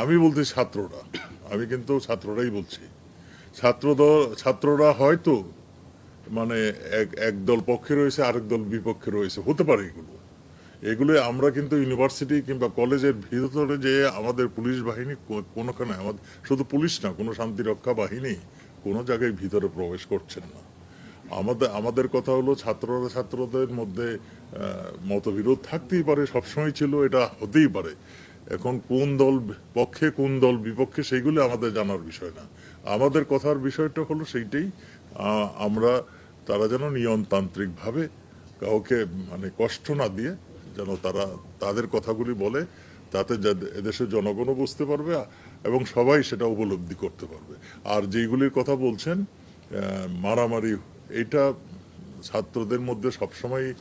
আমি বলছি ছাত্ররা। আমি কিন্তু ছাত্ররাই বলছি। ছাত্রদল ছাত্ররা হয়তো মানে এক এক দল পক্ষে রয়েছে, আরেক দল বিপক্ষে রয়েছে, হতে পারে এগুলো। এগুলো আমরা কিন্তু ইউনিভার্সিটি কিংবা কলেজের ভিতরে যে আমাদের পুলিশ বাহিনী কোনোখানে আমাদের শুধু পুলিশ না, কোনো শান্তিরক্ষা বাহিনী কোনো জায়গায় ভিতরে প্রবেশ করছেন না। আমাদের আমাদের কথা হলো ছাত্ররা ছাত্রদের মধ্যে মতবিরোধ থাকতেই পারে, সবসময় ছিল, এটা হতেই পারে। এখন কোন দল পক্ষে, কোন দল বিপক্ষে, সেইগুলো আমাদের জানার বিষয় না। আমাদের কথার বিষয়টা হলো সেইটাই আমরা, তারা যেন নিয়মতান্ত্রিকভাবে কাউকে মানে কষ্ট না দিয়ে যেন তারা তাদের কথাগুলি বলে, তাতে যা- এদেশের জনগণও বুঝতে পারবে এবং সবাই সেটা উপলব্ধি করতে পারবে। আর যেইগুলির কথা বলছেন মারামারি এটা ছাত্রদের মধ্যে সবসময়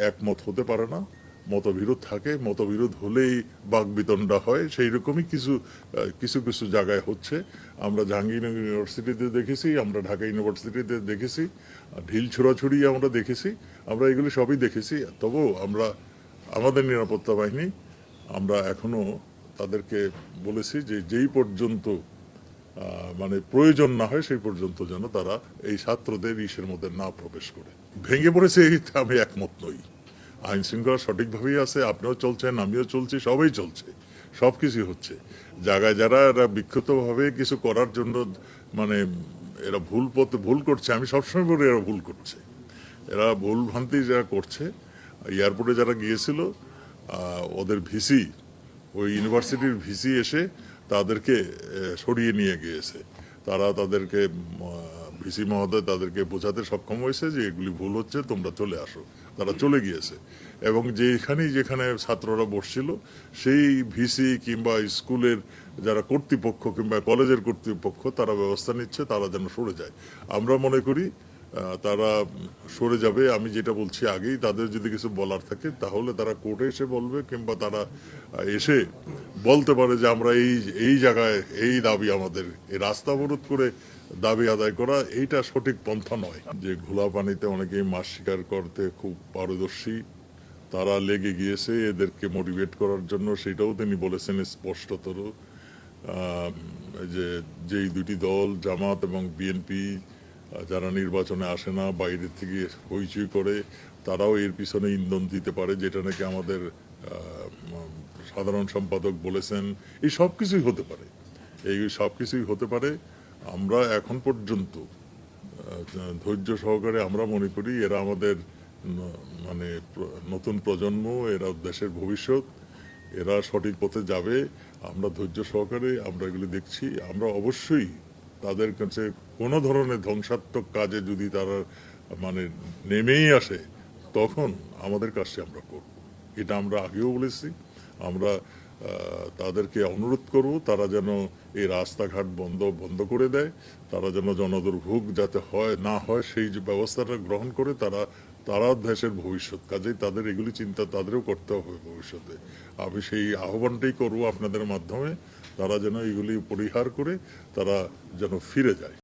একমত হতে পারে না। মতবিরোধ থাকে, মতবিরোধ হলেই বাকবিতণ্ডা হয় সেই রকমই কিছু কিছু কিছু জায়গায় হচ্ছে। আমরা জাহাঙ্গীরনগর ইউনিভার্সিটিতে দেখেছি, আমরা ঢাকা ইউনিভার্সিটিতে দেখেছি ঢিল ছোড়াছুড়ি আমরা দেখেছি, আমরা এগুলি সবই দেখেছি। তবুও আমরা, আমাদের নিরাপত্তা বাহিনী, আমরা এখনও তাদেরকে বলেছি যে যেই পর্যন্ত মানে প্রয়োজন না হয়, সেই পর্যন্ত যেন তারা এই ছাত্রদের ইসের মধ্যে না প্রবেশ করে। ভেঙে পড়েছে এইতে আমি একমত নই। আইন শৃঙ্খলা সঠিকভাবেই আছে, আপনিও চলছেন, আমিও চলছি, সবাই চলছে সব কিছুই হচ্ছে। জায়গায় যারা, এরা বিক্ষিপ্তভাবে কিছু করার জন্য মানে এরা ভুল পথে, ভুল করছে, আমি সবসময় বলি এরা ভুল করছে। এরা ভুল ভ্রান্তি যারা করছে, এয়ারপোর্টে যারা গিয়েছিল ওদের ভিসি, ওই ইউনিভার্সিটির ভিসি এসে তাদেরকে সরিয়ে নিয়ে গিয়েছে। তারা তাদেরকে ভিসি মহোদয় তাদেরকে বোঝাতে সক্ষম হয়েছে যে এগুলি ভুল হচ্ছে, তোমরা চলে আসো। তারা চলে গিয়েছে। এবং যেখানেই যেখানে ছাত্ররা বসছিল, সেই ভিসি কিংবা স্কুলের যারা কর্তৃপক্ষ কিংবা কলেজের কর্তৃপক্ষ তারা ব্যবস্থা নিচ্ছে, তারা যেন সরে যায়। আমরা মনে করি তারা সরে যাবে, আমি যেটা বলছি আগেই, তাদের যদি কিছু বলার থাকে, তাহলে তারা কোর্টে এসে বলবে কিংবা তারা এসে বলতে পারে যে আমরা এই এই জায়গায়, এই দাবি আমাদের। এই রাস্তা অবরোধ করে দাবি আদায় করা, এইটা সঠিক পন্থা নয়। যে ঘোলা পানিতে অনেকেই মাছ শিকার করতে খুব পারদর্শী, তারা লেগে গিয়েছে এদেরকে মোটিভেট করার জন্য, সেটাও তিনি বলেছেন স্পষ্টতর। যে, যেই দুটি দল, জামাত এবং বিএনপি যারা নির্বাচনে আসে না বাইরে থেকে হইচই করে, তারাও এর পিছনে ইন্ধন দিতে পারে, যেটা নাকি আমাদের সাধারণ সম্পাদক বলেছেন। এই সব কিছুই হতে পারে। এই সব কিছুই হতে পারে। আমরা এখন পর্যন্ত ধৈর্য সহকারে আমরা মনে করি এরা আমাদের মানে নতুন প্রজন্ম, এরা দেশের ভবিষ্যৎ, এরা সঠিক পথে যাবে। আমরা ধৈর্য সহকারে আমরা এগুলি দেখছি। আমরা অবশ্যই তাদের কাছে কোনো ধরনের ধ্বংসাত্মক কাজে যদি তারা মানে নেমেই আসে, তখন আমাদের কাছে আমরা করব। এটা আমরা আগেও বলেছি। আমরা তাদেরকে অনুরোধ করব, তারা যেন এই রাস্তাঘাট বন্ধ বন্ধ করে দেয়। তারা যেন জনদুর্ভোগ যাতে হয়, না হয়, সেই ব্যবস্থাটা গ্রহণ করে তারা তারা দেশের ভবিষ্যৎ কাজেই তাদের এগুলি চিন্তা তাদেরও করতে হবে ভবিষ্যতে। আমি সেই আহ্বানটাই করব আপনাদের মাধ্যমে। তারা যেন এগুলি পরিহার করে তারা যেন ফিরে যায়।